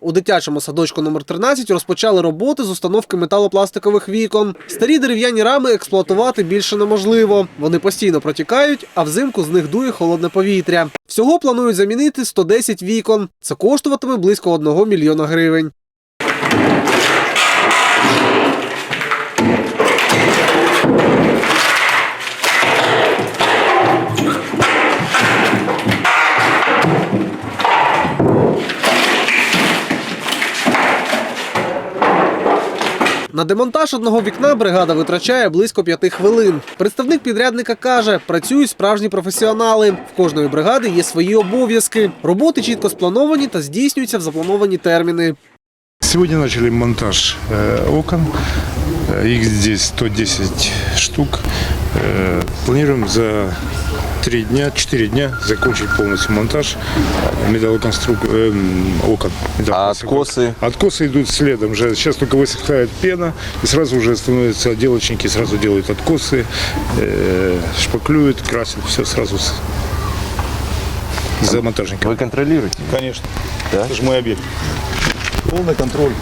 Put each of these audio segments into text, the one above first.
У дитячому садочку номер 13 розпочали роботи з установки металопластикових вікон. Старі дерев'яні рами експлуатувати більше неможливо. Вони постійно протікають, а взимку з них дує холодне повітря. Всього планують замінити 110 вікон. Це коштуватиме близько 1 мільйона гривень. На демонтаж одного вікна бригада витрачає близько п'яти хвилин. Представник підрядника каже, працюють справжні професіонали. В кожної бригади є свої обов'язки. Роботи чітко сплановані та здійснюються в заплановані терміни. Сегодня начали монтаж э, окон. Э, Их здесь 110 штук. Э, Планируем за три дня, четыре дня закончить полностью монтаж металлоконструк... эм, окон. А металлопластиковых. откосы? Откосы идут следом. Же. Сейчас только высыхает пена, и сразу уже становятся отделочники, сразу делают откосы, э, шпаклюют, красят, все сразу с... за монтажником. Вы контролируете? Конечно. Да? Это же мой объект. Полный контроль.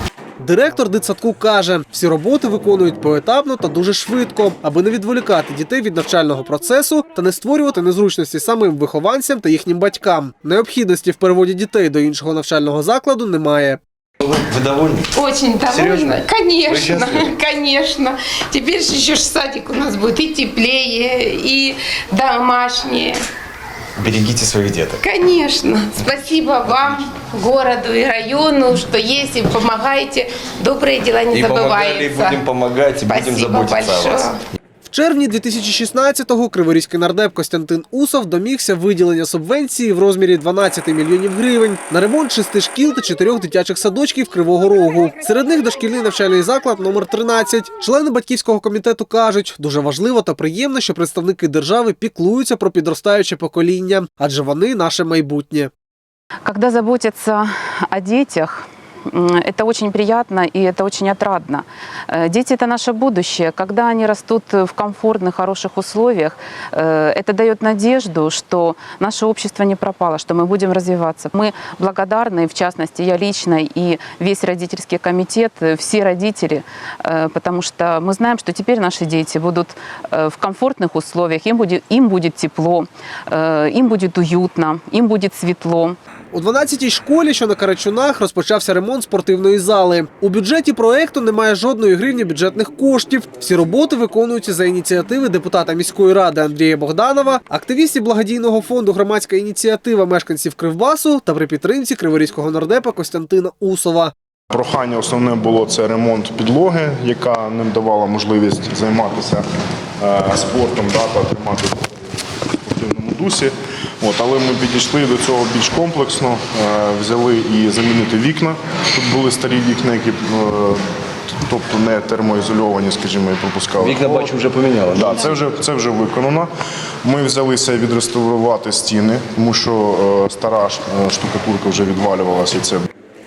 Директор дитсадку каже, всі роботи виконують поетапно та дуже швидко, аби не відволікати дітей від навчального процесу та не створювати незручності самим вихованцям та їхнім батькам. Необхідності в переводі дітей до іншого навчального закладу немає. Вы довольны? Очень довольна. Серьезно? Вы Конечно, счастливы? конечно. Теперь же еще ж садик у нас будет и теплее, и домашнее. Берегите своих деток. Конечно. Спасибо вам, городу и району, что есть и помогаете. Добрые дела не И помогали, и забываются. будем помогать, и будем заботиться заботиться о вас. Червні 2016-го криворізький нардеп Костянтин Усов домігся виділення субвенції в розмірі 12 мільйонів гривень на ремонт шести шкіл та чотирьох дитячих садочків Кривого Рогу. Серед них дошкільний навчальний заклад номер 13. Члени батьківського комітету кажуть, дуже важливо та приємно, що представники держави піклуються про підростаюче покоління, адже вони наше майбутнє. Когда заботятся о детях, м, это очень приятно и это очень отрадно. Э, Дети – это наше будущее. Когда они растут в комфортных, хороших условиях, э, это дает надежду, что наше общество не пропало, что мы будем развиваться. Мы благодарны, в частности, я лично и весь родительский комитет, э, все родители, потому что мы знаем, что теперь наши дети будут в комфортных условиях, им будет, им будет тепло, им будет уютно, им будет светло. У 12-й школі, що на Карачунах, розпочався ремонт спортивної зали. У бюджеті проекту немає жодної гривні бюджетних коштів. Всі роботи виконуються за ініціативи депутата міської ради Андрія Богданова, активістів благодійного фонду Громадська ініціатива мешканців Кривбасу та при підтримці криворізького нардепа Костянтина Усова. Прохання основне було це ремонт підлоги, яка ним давала можливість займатися е, спортом да, та тримати спортивному дусі. От, але ми підійшли до цього більш комплексно, е, взяли і замінити вікна. Тут були старі вікна, які е, тобто не термоізольовані, скажімо, і пропускали. Вікна, бачу, вже поміняли. Да, це вже це вже виконано. Ми взялися відреставрувати стіни, тому що е, стара штукатурка вже відвалювалася. І це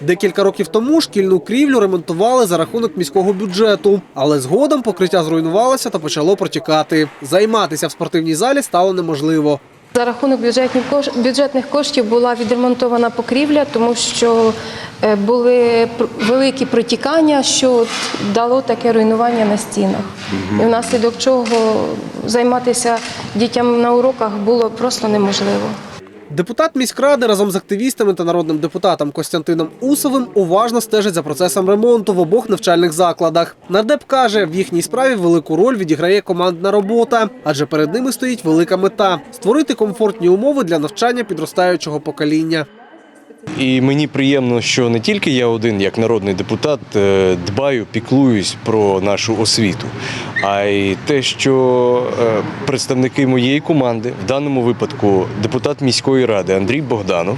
Декілька років тому шкільну крівлю ремонтували за рахунок міського бюджету, але згодом покриття зруйнувалося та почало протікати. Займатися в спортивній залі стало неможливо. За рахунок бюджетних кош- бюджетних коштів була відремонтована покрівля, тому що е, були великі протікання, що дало таке руйнування на стінах. І внаслідок чого займатися дітям на уроках було просто неможливо. Депутат міськради разом з активістами та народним депутатом Костянтином Усовим уважно стежить за процесом ремонту в обох навчальних закладах. Нардеп каже, в їхній справі велику роль відіграє командна робота, адже перед ними стоїть велика мета створити комфортні умови для навчання підростаючого покоління. І мені приємно, що не тільки я один, як народний депутат, е, дбаю, піклуюсь про нашу освіту, а й те, що е, представники моєї команди, в даному випадку депутат міської ради Андрій Богданов,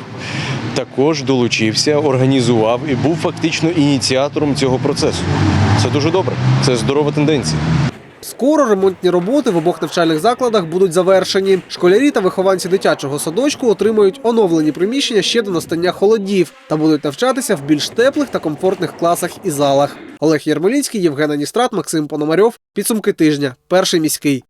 також долучився, організував і був фактично ініціатором цього процесу. Це дуже добре, це здорова тенденція. Скоро ремонтні роботи в обох навчальних закладах будуть завершені. Школярі та вихованці дитячого садочку отримають оновлені приміщення ще до настання холодів та будуть навчатися в більш теплих та комфортних класах і залах. Олег Єрмолінський, Євген Аністрат, Максим Пономарьов. Підсумки тижня. Перший міський.